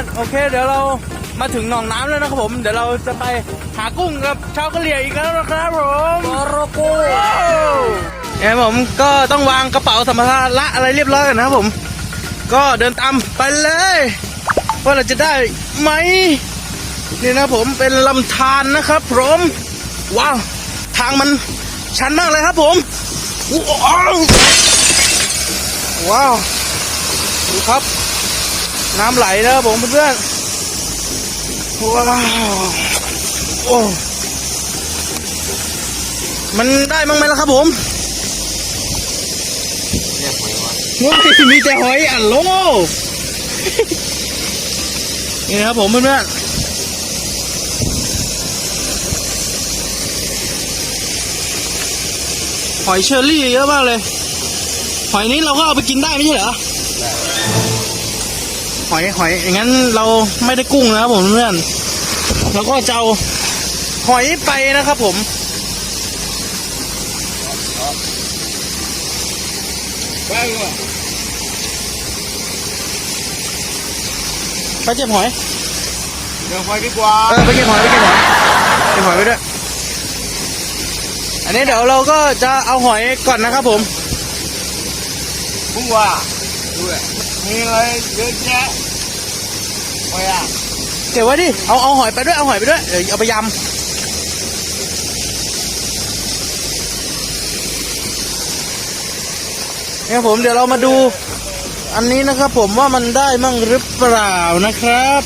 อนๆ โอเค เดี๋ยวเรามาถึงหนองน้ำแล้วนะครับผม เดี๋ยวเราจะไปหากุ้งกับชาวกะเหรี่ยงอีกแล้วนะครับผมโรกูเนี่ยผมก็ต้องวางกระเป๋าสัมภาระอะไรเรียบร้อยกันนะครับผม ก็เดินตามไปเลยว่าเราจะได้ไหมนี่นะครับผมเป็นลำธารนะครับผมว้าว ทางมันชันมากเลยครับผมว้าวว้าวดูครับ น้ำไหลนะครับผมเพื่อนๆว้าวโอ้มันได้มั้งไหมล่ะครับผมนี่มีแต่หอยอันโลนี่ครับผมเพื่อนๆหอยเชอรี่เยอะมากเลย หอยนี้เราก็เอาไปกินได้ไม่ใช่เหรอ หอยหอยอย่างนั้นเราไม่ได้กุ้งนะครับผมเพื่อนเราก็จะเอาหอยไปนะครับผมไปเก็บหอยเดี๋ยวไฟดีกว่าเออไปเก็บหอยไปเก็บหอยเก็บหอยไปด้วยอันนี้เดี๋ยวเราก็จะเอาหอยก่อนนะครับผมพุ่งว่าดูอะ มีอะไรเยอะแยะไปอะเก็บไว้ดิ เอาเอาหอยไปด้วย เอาหอยไปด้วย เดี๋ยวเอาไปยำเนี่ยผมเดี๋ยวเรามาดู อันนี้นะครับผมว่ามันได้มั่งหรือเปล่านะครับ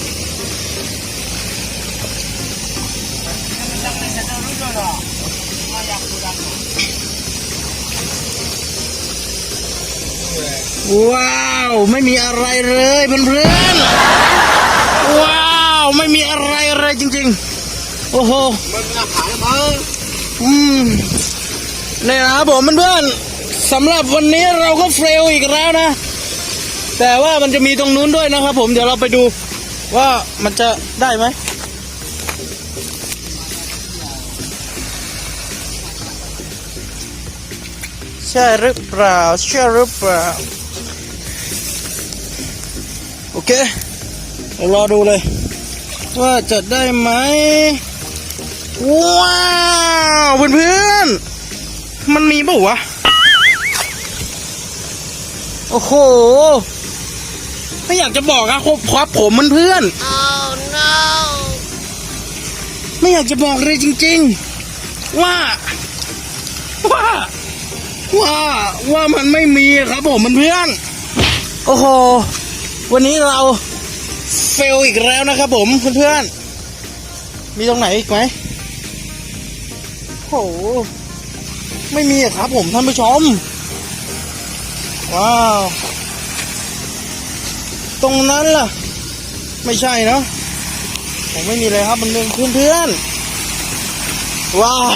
ว้า ไม่มีอะไรเลยเพื่อนๆว้าวไม่มีอะไรเลยจริง ๆ โอ้โหมันอาหารมั้งอืมนี่นะครับผมเพื่อนๆสำหรับวันนี้เราก็เฟลอีกแล้วนะ แต่ว่ามันจะมีตรงนู้นด้วยนะครับผมเดี๋ยวเราไปดูว่ามันจะได้ไหมใช่หรือเปล่าใช่หรือเปล่า เคเดี๋ยวรอดูเลย ว่าจะได้ไหมว้าวเพื่อนๆ มันมีเปล่าวะ โอ้โห ไม่อยากจะบอกอะครับครับผมมันเพื่อน Oh no! ไม่อยากจะบอกเลยจริง ๆ ว่า ว่า ว่าว่ามันไม่มีครับผมมันเพื่อน โอ้โห วันนี้เราเฟลอีกแล้วนะครับผมเพื่อนๆ มีตรงไหนอีกไหมโห ไม่มีครับผมท่านผู้ชม ว้าว ตรงนั้นล่ะ ไม่ใช่เนอะผมไม่มีเลยครับมันเป็นเพื่อนว้าว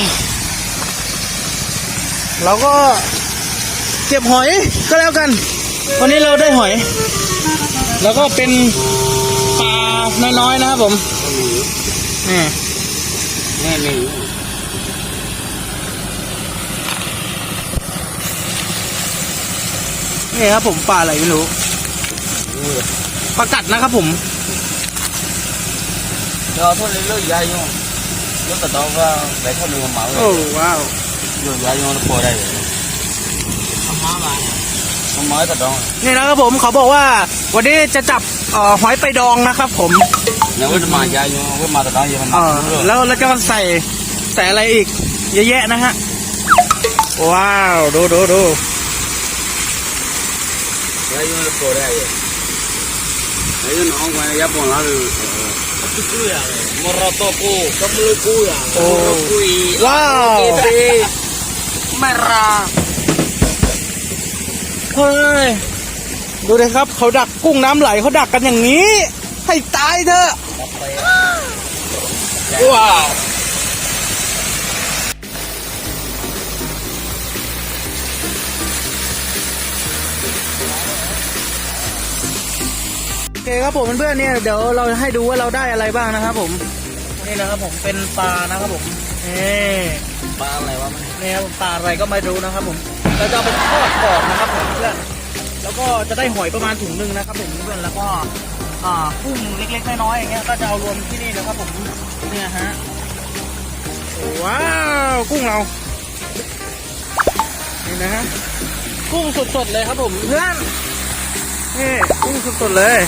เราก็เก็บหอยก็แล้วกัน วันนี้เราได้หอย แล้วก็เป็นปลาน้อยๆนะครับผมนี่แน่นี่นี่ครับผมปลาอะไรไม่รู้ปลากัดนะครับผมเดี๋ยวเท่านี้เลิกยายงรถตัดต่อก็ไปเท่านี้มาเลโอ้ยว้าวเดี๋ยวยายงพอได้เลยทำมาบ้าง ทำมาตัดต่อนี่นะครับผมเขาบอกว่าวันนี้จะจับเอ่อหอยไปดองนะครับ ผมเนี่ยว่าจะมายายงว่ามาตัดต่อยังมันเอ่มาอเรื่อยแล้วแล้วจะใส่ใส่อะไรอีก เยอะแยะนะฮะว้าวดูดูดูยายงพอได้เลยยายงน้องไปยาปนแล้วเลยกู ya มรตกูก็มือกู ya โอ้กูอีว้าวไม่รา เฮ้ย ดูเลยครับ เขาดักกุ้งน้ำไหลเขาดักกันอย่างนี้ ให้ตายเถอะว้าวโอเคครับผมเพื่อนๆเนี่ยเดี๋ยวเราให้ดูว่าเราได้อะไรบ้างนะครับผม นี่นะครับผมเป็นปลานะครับผมนี่ปลาอะไรวะมันนี่ครับปลาอะไรก็ไม่รู้นะครับผม เราจะเอาไปทอดก่อนนะครับผมเพื่อนแล้วก็จะได้หอยประมาณถุงหนึ่งนะครับผมเพื่อนแล้วก็อ่ากุ้งเล็กๆน้อยๆอย่างเงี้ยก็จะเอารวมที่นี่นะครับผมเนี่ยฮะว้าวกุ้งเรานี่นะฮะกุ้งสดๆเลยครับผมเพื่อนนี่กุ้งสดๆเลย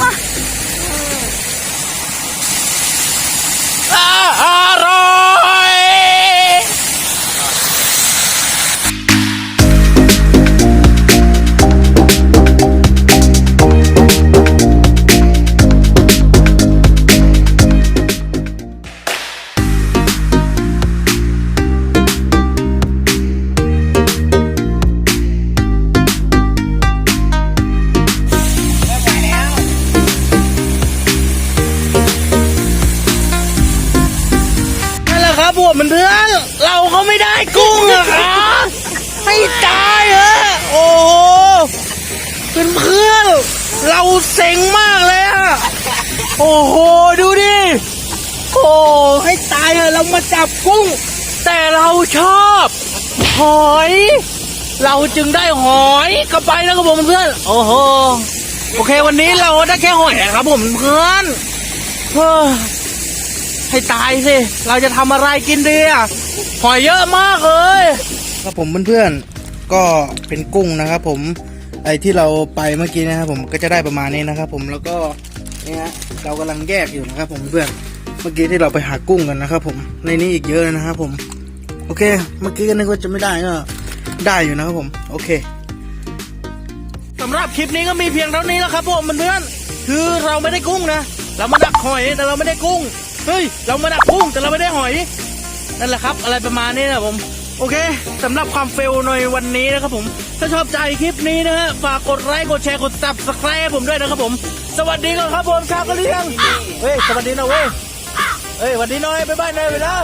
ว้า แหละครับผมเพื่อน เราก็ไม่ได้กุ้งอะครับไม่ตายเหรอโอ้โหเป็นเพื่อนเราเซ็งมากเลยอะโอ้โห ดูดิ โอ้ให้ตายอะเรามาจับกุ้ง แต่เราชอบ หอย เราจึงได้หอยกลับไปนะครับผมเพื่อน โอ้โห โอเควันนี้เราได้แค่หอยอะครับผมเพื่อนเฮ้อ ให้ตายสิ เราจะทำอะไรกินดีอะหอยเยอะมากเลยครับผมเพื่อนๆก็เป็นกุ้งนะครับ ผมไอที่เราไปเมื่อกี้นะครับผมก็จะได้ประมาณนี้นะครับ ผมแล้วก็เนี่ยฮะเรากำลังแยกอยู่นะครับ ผมเพื่อนเมื่อกี้ที่เราไปหากุ้งกันนะครับ ผมในนี้อีกเยอะเลยนะครับผม โอเค เมื่อกี้ก็นึกว่าจะไม่ได้ก็ได้อยู่นะครับผม โอเคสำหรับคลิปนี้ก็มีเพียงเท่านี้แล้วครับผมเพื่อนๆคือเราไม่ได้กุ้งนะ เรามาดักหอยแต่เราไม่ได้กุ้ง เฮ้ย เรามาดักกุ้งแต่เราไม่ได้หอย นั่นแหละครับ อะไรประมาณนี้นะผม โอเคสำหรับความเฟลในวันนี้นะครับผม ถ้าชอบใจคลิปนี้นะฮะ ฝากกดไลค์ กดแชร์ กด subscribe ให้ผมด้วยนะครับผม สวัสดีก่อนครับผมชาวกะเหรี่ยง เฮ้ย สวัสดีนะเว้ย เฮ้ยสวัสดีหน้อย บ๊ายบายหน่อยไปแล้ว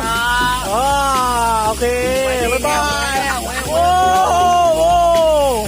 อ๋อโอเค บ๊ายบาย